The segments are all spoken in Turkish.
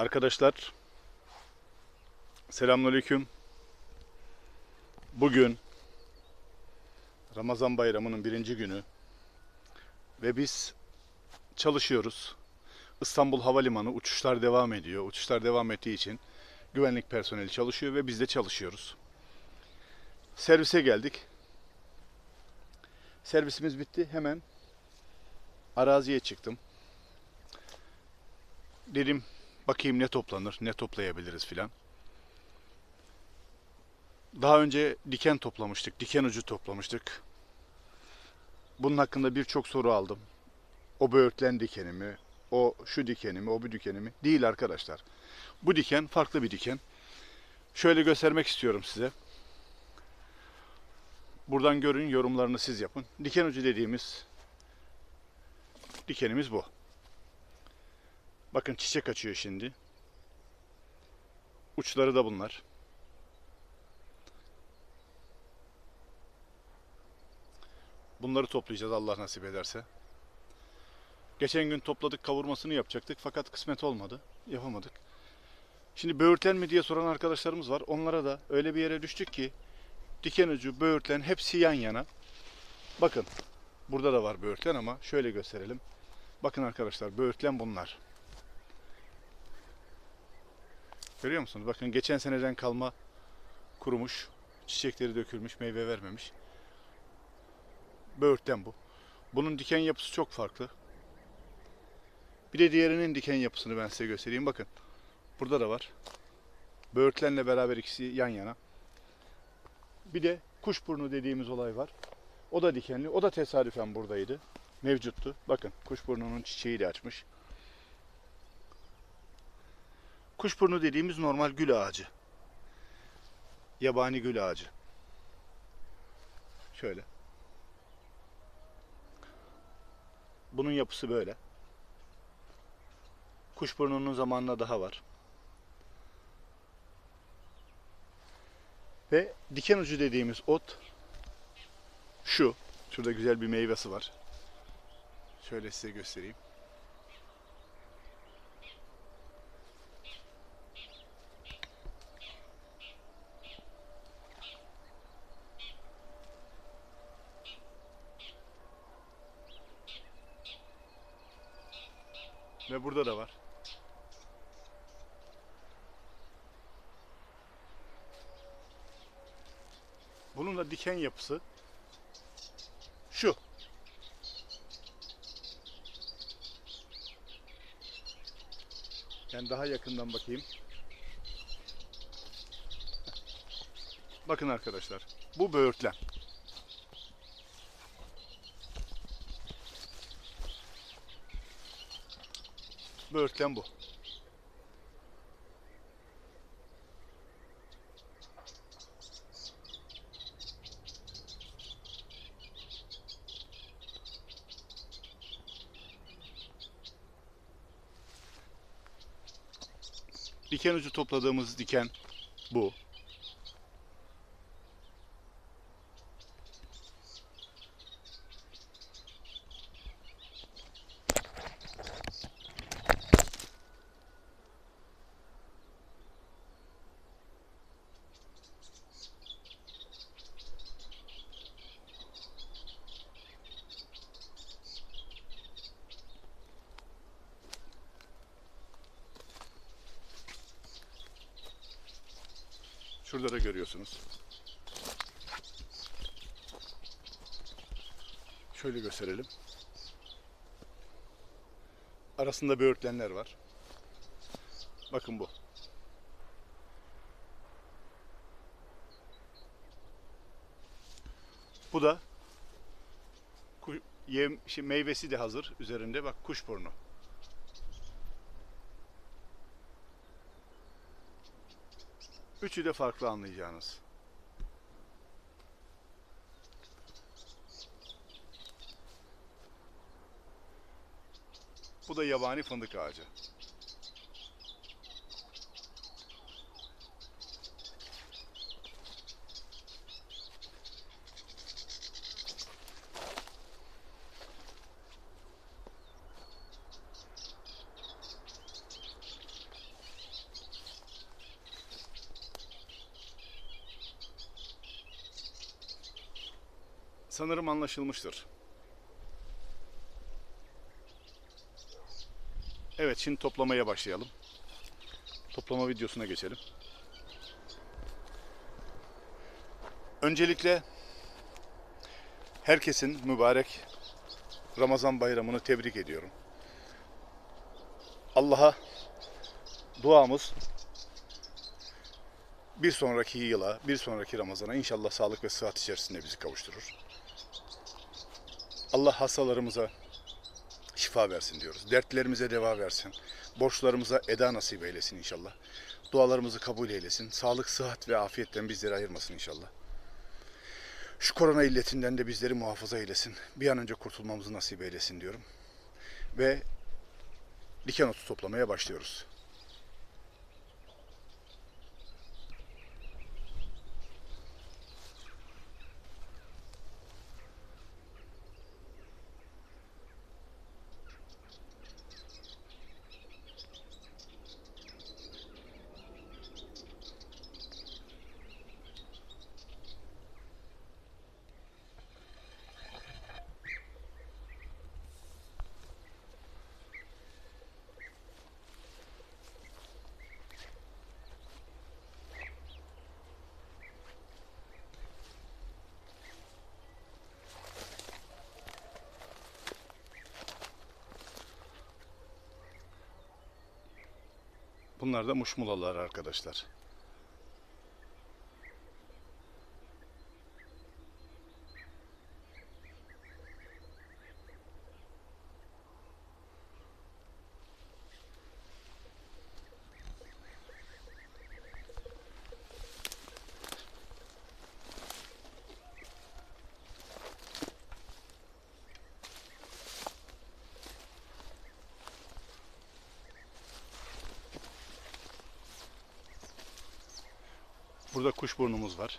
Arkadaşlar Selamünaleyküm. Bugün Ramazan bayramının birinci günü ve biz çalışıyoruz. İstanbul Havalimanı uçuşlar devam ediyor. Uçuşlar devam ettiği için güvenlik personeli çalışıyor ve biz de çalışıyoruz. Servise geldik. Servisimiz bitti. Hemen araziye çıktım. Dedim bakayım ne toplanır, ne toplayabiliriz filan. Daha önce diken toplamıştık, diken ucu toplamıştık. Bunun hakkında birçok soru aldım. O böğürtlen dikeni mi, o şu dikeni mi, o bu dikeni mi? Değil arkadaşlar. Bu diken farklı bir diken. Şöyle göstermek istiyorum size. Buradan görün, yorumlarını siz yapın. Diken ucu dediğimiz dikenimiz bu. Bakın çiçek açıyor şimdi. Uçları da bunlar. Bunları toplayacağız Allah nasip ederse. Geçen gün topladık kavurmasını yapacaktık fakat kısmet olmadı. Yapamadık. Şimdi böğürtlen mi diye soran arkadaşlarımız var. Onlara da öyle bir yere düştük ki diken ucu, böğürtlen hepsi yan yana. Bakın burada da var böğürtlen ama şöyle gösterelim. Bakın arkadaşlar böğürtlen bunlar. Görüyor musunuz? Bakın geçen seneden kalma kurumuş, çiçekleri dökülmüş, meyve vermemiş. Böğürtlen bu. Bunun diken yapısı çok farklı. Bir de diğerinin diken yapısını ben size göstereyim. Bakın. Burada da var. Böğürtlenle beraber ikisi yan yana. Bir de kuşburnu dediğimiz olay var. O da dikenli. O da tesadüfen buradaydı. Mevcuttu. Bakın kuşburnunun çiçeği de açmış. Kuşburnu dediğimiz normal gül ağacı. Yabani gül ağacı. Şöyle. Bunun yapısı böyle. Kuşburnunun zamanında daha var. Ve diken ucu dediğimiz ot şu. Şurada güzel bir meyvesi var. Şöyle size göstereyim. Burada da var. Bunun da diken yapısı şu. Yani daha yakından bakayım. Bakın arkadaşlar. Bu böğürtlen. Böğürtlen bu. Diken ucu topladığımız diken bu. Şurada da görüyorsunuz. Şöyle gösterelim. Arasında böğürtlenler var. Bakın bu. Bu da yem, şey, meyvesi de hazır üzerinde. Bak kuşburnu. Üçü de farklı anlayacağınız. Bu da yabani fındık ağacı. Sanırım anlaşılmıştır. Evet şimdi toplamaya başlayalım. Toplama videosuna geçelim. Öncelikle herkesin mübarek Ramazan bayramını tebrik ediyorum. Allah'a duamız bir sonraki yıla, bir sonraki Ramazan'a inşallah sağlık ve sıhhat içerisinde bizi kavuşturur. Allah hastalarımıza şifa versin diyoruz. Dertlerimize deva versin. Borçlarımıza eda nasip eylesin inşallah. Dualarımızı kabul eylesin. Sağlık, sıhhat ve afiyetten bizleri ayırmasın inşallah. Şu korona illetinden de bizleri muhafaza eylesin. Bir an önce kurtulmamızı nasip eylesin diyorum. Ve diken otu toplamaya başlıyoruz. Bunlar da muşmulalar arkadaşlar. Burada kuşburnumuz var.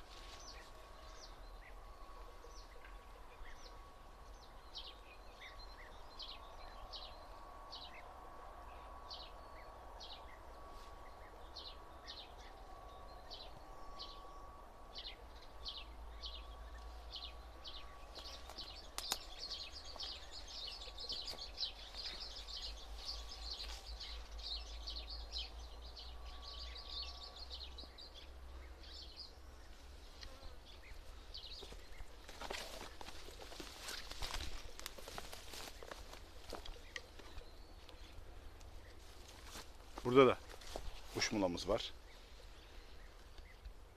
Burada da kuşmulamız var.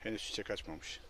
Henüz çiçek açmamış.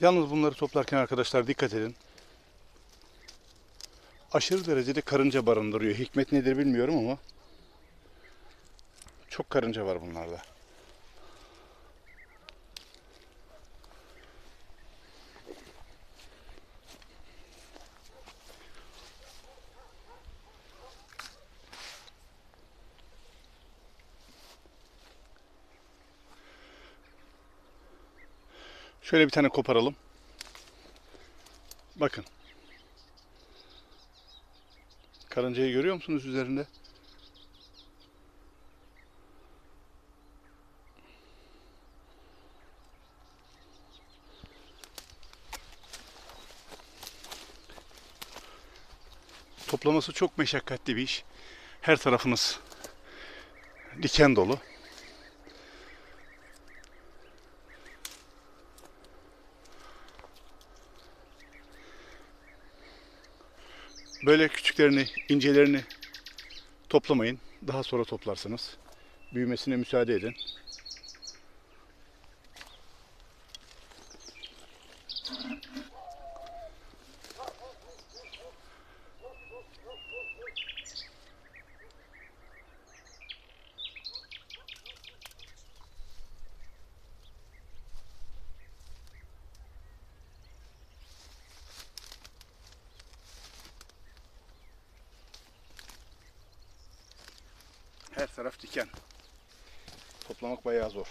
Yalnız bunları toplarken arkadaşlar dikkat edin. Aşırı derecede karınca barındırıyor. Hikmet nedir bilmiyorum ama çok karınca var bunlarda. Şöyle bir tane koparalım. Bakın. Karıncayı görüyor musunuz üzerinde? Toplaması çok meşakkatli bir iş. Her tarafınız diken dolu. Böyle küçüklerini, incelerini toplamayın. Daha sonra toplarsınız. Büyümesine müsaade edin. Her taraf diken. Toplamak bayağı zor.